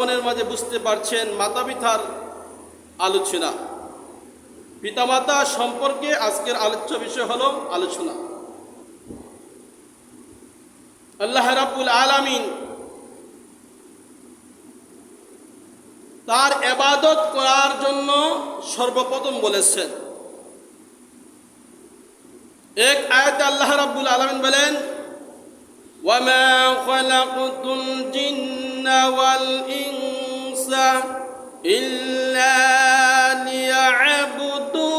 জীবনের মাঝে বুঝতে পারছেন মাতা পিতার আলোচনা। পিতামাতা সম্পর্কে আজকের আলোচ্য বিষয় হল আলোচনা। আল্লাহ রাবুল আলামিন তার এবাদত করার জন্য সর্বপ্রথম বলেছেন। এক আয়াতে আল্লাহ রাবুল আলামিন বলেন والإنس إلا ليعبدون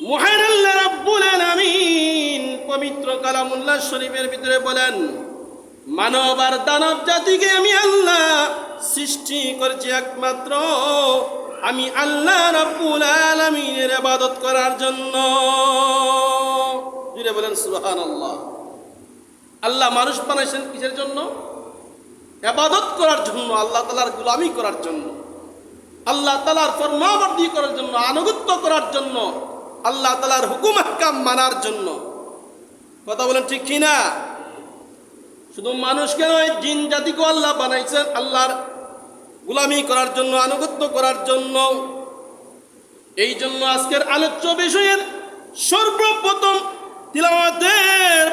মহান আল্লাহ রাব্বুল আলামিন পবিত্র কালামুল্লাহ শরীফের ভিতরে বলেন মানব আর দানব জাতিকে আমি আল্লাহ সৃষ্টি করেছি একমাত্র আমি আল্লাহ রাব্বুল আলামিনের ইবাদত করার জন্য। জুড়ে বলেন, সুবহানাল্লাহ। আল্লাহ মানুষ বানাইছেন কিসের জন্য? ইবাদত করার জন্য, আল্লাহ তাআলার গোলামি করার জন্য। আল্লাহ তালার ফরমাবর্দি করার জন্য, আনুগত্য করার জন্য, আল্লাহ তালার হুকুম হাক্কাম মানার জন্য। কথা বলেন ঠিক কিনা? শুধু মানুষকে নয় জিন জাতিকেও আল্লাহ বানাইছেন, আল্লাহর গুলামি করার জন্য, আনুগত্য করার জন্য, এই জন্য আজকের আলোচ্য বিষয়ের সর্বপ্রথম তিলাওয়াতের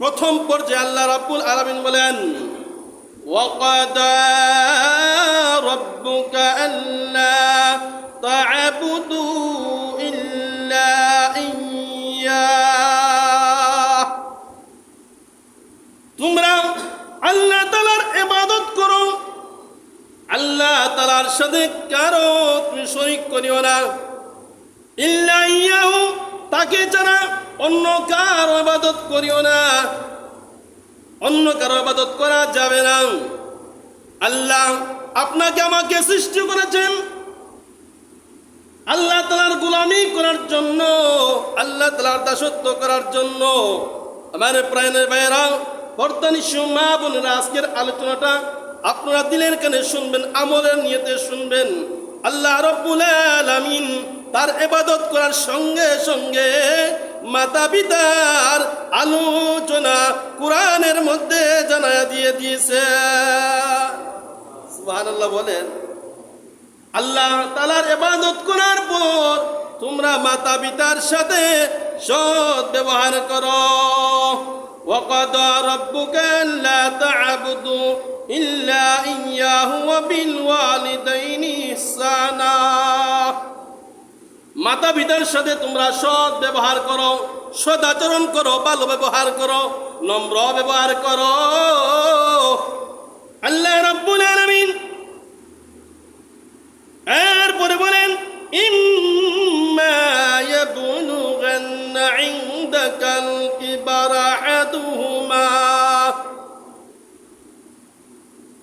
প্রথম পর্যায়ে আল্লাহ রাবুল আলমিন বলেন, ওয়াকাদা আল্লাহ তালার সাথে কারও তুমি শরিক করিও না। ইল্লা ইয়াহু, তাকে ছাড়া অন্য কারও ইবাদত করিও না। অন্য কারও ইবাদত করা যাবে না। আল্লাহ আপনাকে আমাকে সৃষ্টি করেছেন। আল্লাহ তালার গোলামি করার জন্য, আল্লাহ তালার দাসত্ব করার জন্য। আমার প্রাণের ভাইয়েরা, বর্তমানি মা বোনেরা আজকের আলোচনাটা আপনারা দিলের কানে শুনবেন, আমলের নিয়তে শুনবেন। আল্লাহ রব্বুল আলামিন তার এবাদত করার সঙ্গে সঙ্গে মাতা পিতার আলোচনা কোরআনের মধ্যে জানায়া দিয়ে দিয়েছে। সুবহানাল্লাহ বলেন, আল্লাহ তালার এবাদত করার পর তোমরা মাতা পিতার সাথে সৎ ব্যবহার করো। وقضى ربك ألا تعبدوا إلا إياه وبالوالدين إحسانا মাতা পিতার সাথে তোমরা সৎ ব্যবহার করো সদাচরণ করো ভালো ব্যবহার করো নম্র ব্যবহার করো আল্লাহ রাব্বুল আলামিন এরপরে বলেন ইম্মা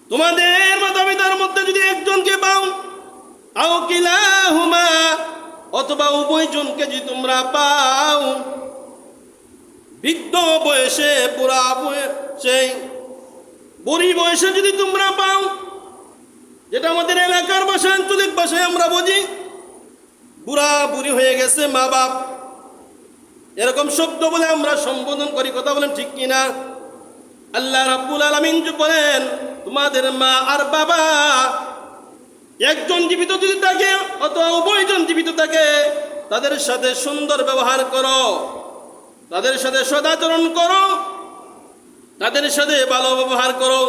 তোমাদের মাতাপিতার মধ্যে যদি একজনকে পাও আও কিলাহুমা অথবা উভয়জনকে যদি তোমরা পাও, বৃদ্ধ বয়সে, বুড়া বয়সে, বুড়ি বয়সে যদি তোমরা পাও, যেটা আমাদের এলাকার ভাষা, আঞ্চলিক ভাষায় আমরা বুঝি, বুড়া বুড়ি হয়ে গেছে, মা বাপ। এরকম শব্দ বলে আমরা সম্বোধন করি, কথা বলেন ঠিক কিনা? আল্লাহ রাব্বুল আলামিন বলেন তোমাদের মা আর বাবা একজন জীবিত যদি থাকে অথবা উভয়জন জীবিত থাকে তাদের সাথে সুন্দর ব্যবহার করো তাদের সাথে সদাচরণ করো তাদের সাথে ভালো ব্যবহার করো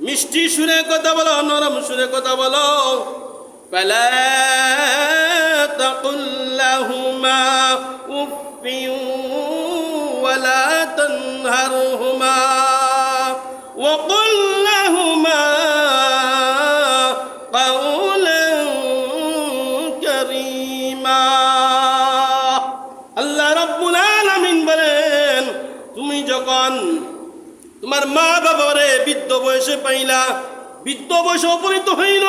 মিষ্টি সুরে কথা বলো নরম সুরে কথা বলো فلا تقل لهما أف ولا تنهرهما যখন তোমার মা বাবারে বৃদ্ধ বয়সে পাইলা, বৃদ্ধ বয়সে উপনীত হইল,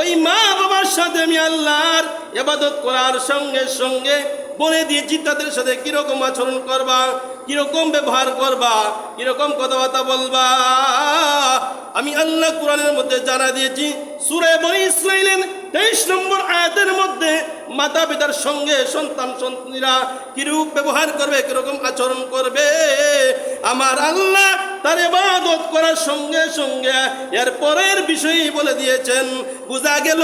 ওই মা বাবার সাথে আমি আল্লাহর এবাদত করার সঙ্গে সঙ্গে বলে দিয়েছি, তাদের সাথে কীরকম আচরণ করবা, কীরকম ব্যবহার করবা, কীরকম কথাবার্তা বলবা। আমি আল্লাহ কোরআনের মধ্যে জানা দিয়েছি, সুরে বনি ইসরাইলের তেইশ নম্বর আয়াতের মধ্যে মাতা পিতার সঙ্গে সন্তান, সন্তানীরা কিরূপ ব্যবহার করবে, কীরকম আচরণ করবে? আমার আল্লাহ তার ইবাদত করার সঙ্গে সঙ্গে এর পরের বিষয়ই বলে দিয়েছেন, বোঝা গেল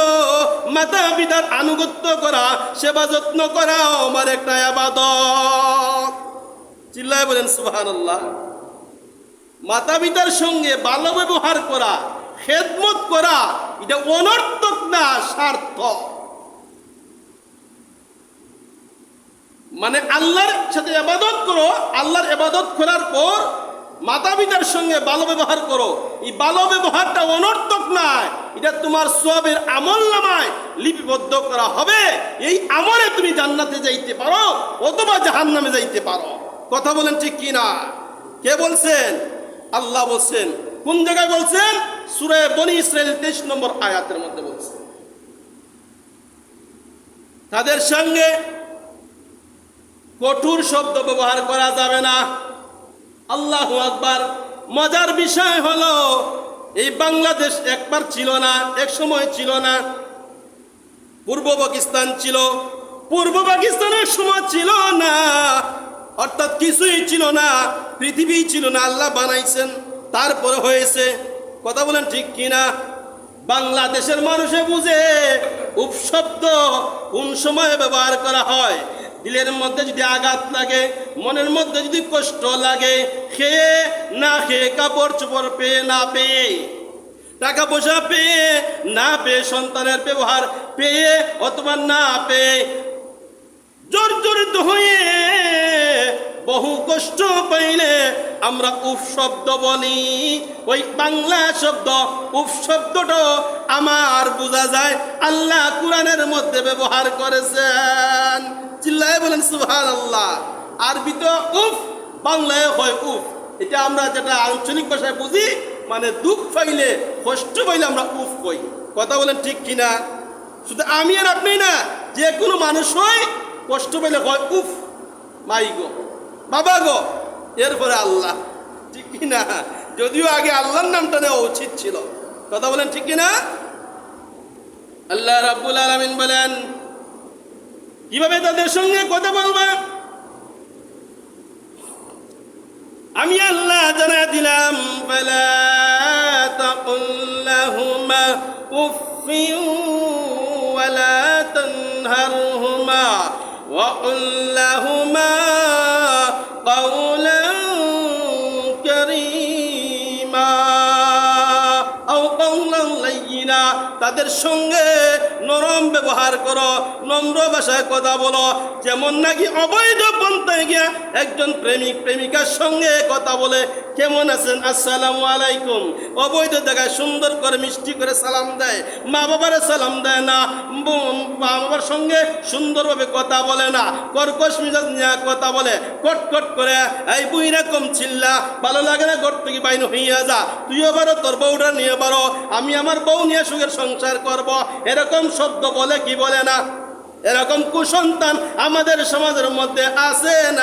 মাতা পিতার আনুগত্য করা, সেবা যত্ন করা আমার একটা আবাদত চিল্লায় বলেন সুহান আল্লাহ মাতা পিতার সঙ্গে ভালো ব্যবহার করা, খেদমত করা এটা অনর্থক না স্বার্থ মানে আল্লাহর সাথে এবাদত করো, আল্লাহর এবাদত করার পর মাতা পিতার সঙ্গে ভালো ব্যবহার করো। এই ভালো ব্যবহারটা অনর্থক নয়, এটা তোমার সবের আমল নামায় লিপিবদ্ধ করা হবে। এই আমলে তুমি জান্নাতে যাইতে পারো, অথবা জাহান্নামে যাইতে পারো। কথা বলেন ঠিক কি না কে বলছেন? আল্লাহ বলছেন। কোন জায়গায় বলছেন? সুরে বনি ইসরায়েল তেইশ নম্বর আয়াতের মধ্যে বলছেন তাদের সঙ্গে কঠোর শব্দ ব্যবহার করা যাবে না। আল্লাহ আকবার। মজার বিষয় হলো, এই বাংলাদেশ একবার ছিল না, এক সময় ছিল না। পূর্ব পাকিস্তান ছিল, পূর্ব পাকিস্তানের সময় ছিল না। অর্থাৎ কিছুই ছিল না, পৃথিবী ছিল না, আল্লাহ বানাইছেন। তারপরে হয়েছে কথা বলেন ঠিক কিনা? বাংলাদেশের মানুষে বুঝে উপশব্দ কোন সময় ব্যবহার করা হয়? দিলের মধ্যে যদি আঘাত লাগে, মনের মধ্যে যদি কষ্ট লাগে, খেয়ে না খেয়ে কাপড় চোপড় পেয়ে না পেয়ে, টাকা পয়সা পেয়ে না পেয়ে সন্তানের ব্যবহার পেয়ে অথবা না পেয়ে, জর্জরিত হয়ে বহু কষ্ট পাইলে আমরা উফ শব্দ বলি। ওই বাংলা শব্দ, উফ শব্দটা আমার বোঝা যায়। আল্লাহ কোরআনের মধ্যে ব্যবহার করেছেন। চিল্লায় বলেন সুহান আল্লাহ আরবি তো উফ, বাংলায় হয় উফ। এটা আমরা যেটা আঞ্চলিক ভাষায় বুঝি মানে দুঃখ পাইলে, কষ্ট পাইলে আমরা উফ কই। কথা বলেন ঠিক কিনা? শুধু আমি আর আপনি না, যে কোনো মানুষ হয়, কষ্ট পেলে হয় উফ। মাই গো। বাবা গো এরপরে আল্লাহ ঠিক কিনা যদিও আগে আল্লাহর নামটা নেওয়া উচিত ছিল কথা বলেন ঠিক কিনা আল্লাহ রাব্বুল আলামিন বলেন কিভাবে তাদের সঙ্গে কথা বলবা আমি আল্লাহ জানা দিলাম ফালা তাকুল লাহুমা উফিন ওয়ালা তানহারহুমা وقل لهما তাদের সঙ্গে নরম ব্যবহার করো, নম্র ভাষায় কথা বলো। যেমন নাকি অবৈধ পন্থায় গিয়া একজন প্রেমিক, প্রেমিকার সঙ্গে কথা বলে, কেমন আছেন? আসসালামু আলাইকুম। অবৈধ জায়গায় সুন্দর করে মিষ্টি করে সালাম দেয়। মা বাবারে সালাম দেয় না। মা বাবার সঙ্গে সুন্দরভাবে কথা বলে না। কর্কশ মিজাজ নিয়ে কথা বলে। কট কট করে, এই বুই রকম চিল্লা, ভালো লাগে না ঘর থেকে বাইন হইয়া যা। তুইও পারো, তোর বউটা নিয়ে পারো। আমি আমার বউ নিয়ে সুখের সংসার করব। এরকম শব্দ বলে কি বলে না? এরকম কুসন্তান আমাদের সমাজের মধ্যে আছে না